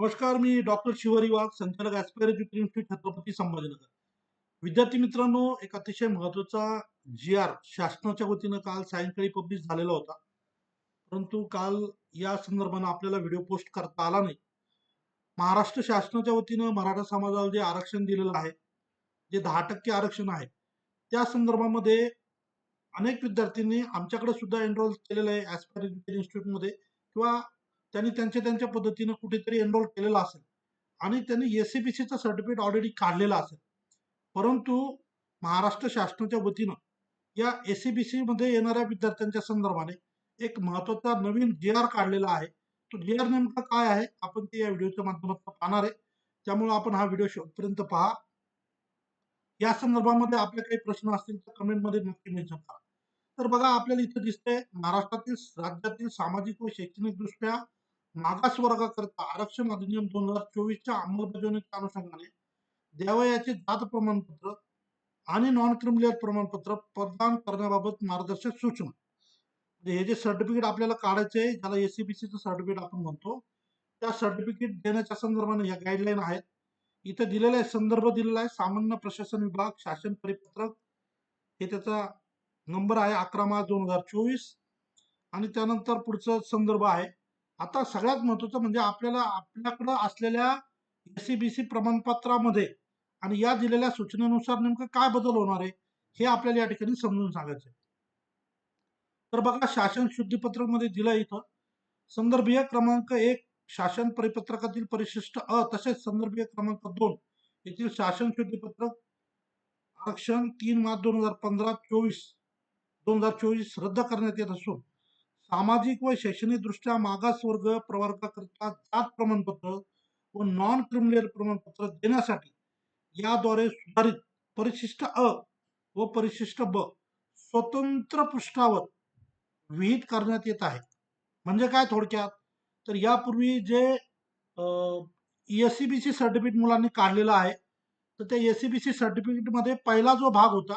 नमस्कार मी डॉक्टर शिवरी वाघ संचालक aspire education institute Chhatrapati Sambhajinagar. विद्यार्थी मित्रांनो एक अतिशय महत्त्वाचा जी आर शासनाच्या वतीनं काल सायंकाळी पब्लिश झालेला होता. परंतु काल या संदर्भानं आपल्याला व्हिडिओ पोस्ट करता आला नाही. महाराष्ट्र शासनाच्या वतीनं मराठा समाजाला जे आरक्षण दिलेलं आहे जे दहा टक्के आरक्षण आहे त्या संदर्भामध्ये अनेक विद्यार्थ्यांनी आमच्याकडे सुद्धा एनरोल केलेलं आहे ॲस्पायर एज्युकेशन इन्स्टिट्यूटमध्ये किंवा त्यांनी त्यांच्या त्यांच्या पद्धतीनं कुठेतरी एनरोल केलेला असेल. आणि त्यांनी S C B certificate already काढलेलं असेल. परंतु महाराष्ट्र शासनाच्या वतीनं या एस सी बी सीमध्ये येणाऱ्या विद्यार्थ्यांच्या संदर्भाने एक महत्त्वाचा नवीन जे आर काढलेला आहे. तो जे आर नेमका काय आहे? आपण ते या व्हिडिओच्या माध्यमातून पाहणार आहे. त्यामुळे आपण हा व्हिडिओ शेवटपर्यंत पहा. या संदर्भामध्ये आपले काही प्रश्न असतील तर कमेंटमध्ये नक्की मेन्शन करा तर बघा आपल्याला इथं दिसतंय महाराष्ट्रातील राज्यातील सामाजिक व शैक्षणिक दृष्ट्या मागास वर्गाकरता आरक्षण अधिनियम दोन हजार चोवीसच्या अंमलबजावणीच्या अनुषंगाने द्यावयाचे जात प्रमाणपत्र आणि नॉन क्रिमिनल प्रमाणपत्र प्रदान करण्याबाबत मार्गदर्शक सूचना. म्हणजे हे जे सर्टिफिकेट आपल्याला काढायचे आहे ज्याला एसीबीसीचं सर्टिफिकेट आपण म्हणतो त्या सर्टिफिकेट देण्याच्या संदर्भाने या गाईडलाईन आहेत. इथं दिलेला आहे संदर्भ दिलेला आहे सामान्य प्रशासन विभाग शासन परिपत्रक. हे त्याचा नंबर आहे अकरा मार्च दोन हजार चोवीस. आणि त्यानंतर पुढचं संदर्भ आहे आता सगळ्यात महत्वाचं म्हणजे आपल्याला आपल्याकडं असलेल्या एसीबीसी प्रमाणपत्रामध्ये आणि या दिलेल्या सूचनेनुसार नेमकं काय बदल होणार आहे हे आपल्याला या ठिकाणी समजून सांगायचं आहे. तर बघा शासन शुद्धीपत्रकमध्ये दिलं इथं संदर्भीय क्रमांक एक शासन परिपत्रकातील परिशिष्ट अ तसेच संदर्भीय क्रमांक दोन येथील शासन शुद्धीपत्रक आरक्षण तीन मार्च दोन हजार पंधरा चोवीस दोन हजार चोवीस रद्द करण्यात येत असून सामाजिक व शैक्षणिक दृष्ट्या मागास वर्ग जात प्रमाणपत्र व नॉन क्रिमिनल प्रमाणपत्र देण्यासाठी याद्वारे सुधारित परिशिष्ट अ व परिशिष्ट ब स्वतंत्र पृष्ठावर विहित करण्यात येत आहे. म्हणजे काय थोडक्यात? तर यापूर्वी जे S C B C certificate मुलांनी काढलेलं आहे तर त्या एस सी बी सी सर्टिफिकेटमध्ये पहिला जो भाग होता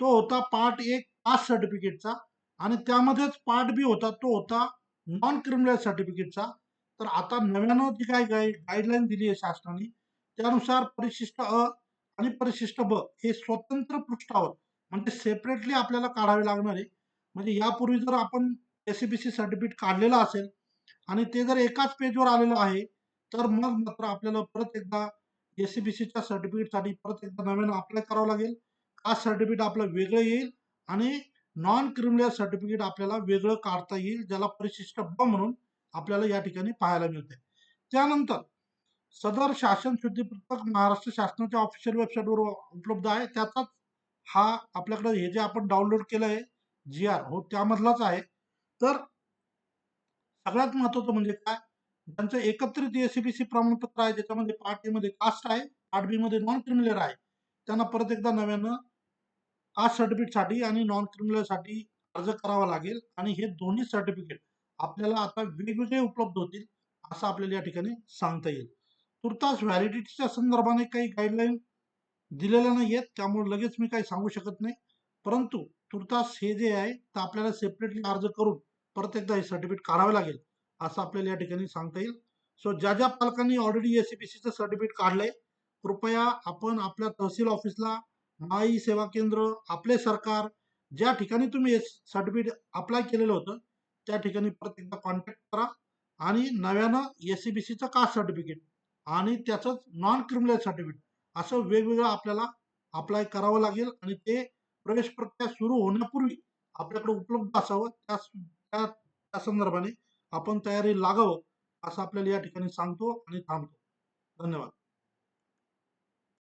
तो होता पार्ट एक पास सर्टिफिकेटचा आणि त्यामध्येच पार्ट बी होता तो होता नॉन क्रिमिनल सर्टिफिकेटचा तर आता नव्यानं जी काय गाईड गाईडलाईन दिली आहे शासनाने त्यानुसार परिशिष्ट अ आणि परिशिष्ट ब हे स्वतंत्र पृष्ठावर म्हणजे सेपरेटली आपल्याला काढावे लागणार आहे. म्हणजे यापूर्वी जर आपण एस बी सी सर्टिफिकेट काढलेलं असेल आणि ते जर एकाच पेजवर आलेलं आहे तर मग मात्र आपल्याला परत एकदा एसीबीसीच्या सी बी सीच्या सर्टिफिकेटसाठी परत एकदा नव्यानं अप्लाय करावं लागेल. का सर्टिफिकेट आपलं वेगळं येईल आणि नॉन क्रिमिनल सर्टिफिकेट आपल्याला वेगळं काढता येईल ज्याला परिशिष्ट ब म्हणून आपल्याला या ठिकाणी पाहायला मिळते त्यानंतर सदर शासन शुद्धीपत्रक महाराष्ट्र शासनाच्या ऑफिशियल वेबसाईटवर उपलब्ध आहे. त्याचाच हा आपल्याकडे हे जे आपण डाउनलोड केलं आहे जी आर हो त्यामधलाच आहे. तर सगळ्यात महत्वाचं म्हणजे काय? ज्यांचं एकत्रित एसीबीसी प्रमाणपत्र आहे ज्याच्यामध्ये पार्ट ए मध्ये कास्ट आहे पार्ट बी मध्ये नॉन क्रिमिनल आहे त्यांना परत एकदा नव्यानं कास्ट सर्टिफिकेटसाठी आणि नॉन क्रिमिनलसाठी अर्ज करावा लागेल आणि हे दोन्ही सर्टिफिकेट आपल्याला आता वेगवेगळे उपलब्ध होतील असं आपल्याला या ठिकाणी सांगता येईल. तुर्तास व्हॅलिडिटीच्या संदर्भाने काही गाईडलाईन दिलेल्या नाही आहेत त्यामुळे लगेच मी काही सांगू शकत नाही. परंतु तुर्तास हे जे आहे तर आपल्याला सेपरेटली अर्ज करून परत एकदा हे सर्टिफिकेट काढावे लागेल असं आपल्याला या ठिकाणी सांगता येईल. सो ज्या ज्या पालकांनी ऑलरेडी एस सी बी सीचं सर्टिफिकेट काढलंय कृपया आपण आपल्या तहसील ऑफिसला माई सेवा केंद्र आपले सरकार ज्या ठिकाणी तुम्ही सर्टिफिकेट अप्लाय केलेलं होतं त्या ठिकाणी परत एकदा कॉन्टॅक्ट करा आणि नव्यानं एस सी बी सीचं कास्ट सर्टिफिकेट आणि त्याचंच नॉन क्रिमिनल सर्टिफिकेट असं वेगवेगळं आपल्याला अप्लाय करावं लागेल आणि ते प्रवेश प्रक्रिया सुरू होण्यापूर्वी आपल्याकडे उपलब्ध असावं. त्या त्या त्या संदर्भाने आपण तयारी लागावं असं आपल्याला या ठिकाणी सांगतो आणि थांबतो. धन्यवाद.